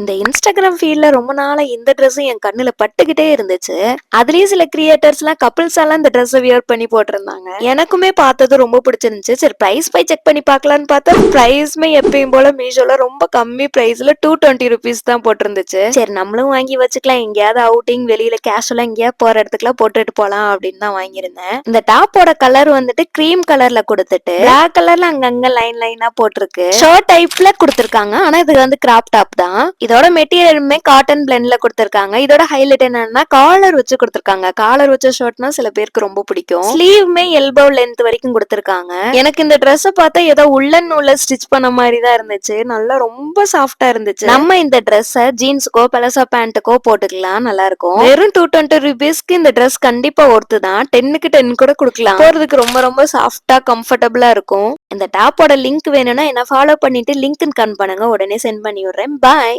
இந்த இன்ஸ்டாகிராம் ஃபீல்ட்ல ரொம்ப நாளா இந்த ட்ரெஸ்ஸும் என் கண்ணுல பட்டுக்கிட்டே இருந்துச்சு. அதுலயும் சில கிரியேட்டர்ஸ் எல்லாம் கப்பிள்ஸ் எல்லாம் இந்த ட்ரெஸ் வியர் பண்ணி போட்டிருந்தாங்க. எனக்குமே பார்த்தது ரொம்ப பிடிச்சிருந்துச்சு. சரி பிரைஸ் போய் செக் பண்ணி பார்க்கலாம்னு பார்த்தா பிரைஸ்மே எப்பயும் போல மீஷோல ரொம்ப கம்மி பிரைஸ்ல டூ டுவெண்ட்டி ருபீஸ் தான் போட்டிருந்துச்சு. சரி நம்மளும் வாங்கி வச்சுக்கலாம். எங்கேயாவது அவுட்டிங் வெளியில கேஷுவலா எங்கேயாவது போற இடத்துக்குலாம் போட்டுட்டு போலாம் அப்படின்னு தான் வாங்கியிருந்தேன். இந்த டாப்போட கலர் வந்துட்டு கிரீம் கலர்ல கொடுத்துட்டு பிளாக் கலர்ல அங்கங்க லைன் லைனா போட்டிருக்கு. ஷர்ட் டைப்ல கொடுத்துருக்காங்க. ஆனா இது வந்து கிராப் டாப் தான். இதோட மெட்டீரியலுமே காட்டன் பிளெண்ட்ல கொடுத்துருக்காங்க. இதோட ஹைலைட் என்னன்னா காலர் வச்சு கொடுத்துருக்காங்க. காலர் வச்ச ஷர்ட்னா சில பேருக்கு ரொம்ப பிடிக்கும். ஸ்லீவ்மே எல்போ லென்த் வரைக்கும் கொடுத்துருக்காங்க. எனக்கு இந்த ட்ரெஸ் பார்த்தா ஏதோ உள்ளன் நூல ஸ்டிச் பண்ண மாதிரி தான் இருந்துச்சு. நல்லா ரொம்ப சாஃப்டா இருந்துச்சு. நம்ம இந்த Dress-அ ஜீன்ஸுக்கோ பலசா பேண்ட்டுக்கோ போட்டுக்கலாம். நல்லா இருக்கும். வெறும் டூ டுவெண்ட்டி ருபீஸ்க்கு இந்த ட்ரெஸ் கண்டிப்பா ஒர்த்து தான். டென்னுக்கு டென் கூட கொடுக்கலாம். போறதுக்கு ரொம்ப ரொம்ப சாஃப்டா கம்ஃபர்டபுளா இருக்கும். இந்த டாப்போட லிங்க் வேணும்னா என்ன ஃபாலோ பண்ணிட்டு லிங்க் கன் பண்ணுங்க. உடனே சென்ட் பண்ணி விடுறேன். பாய்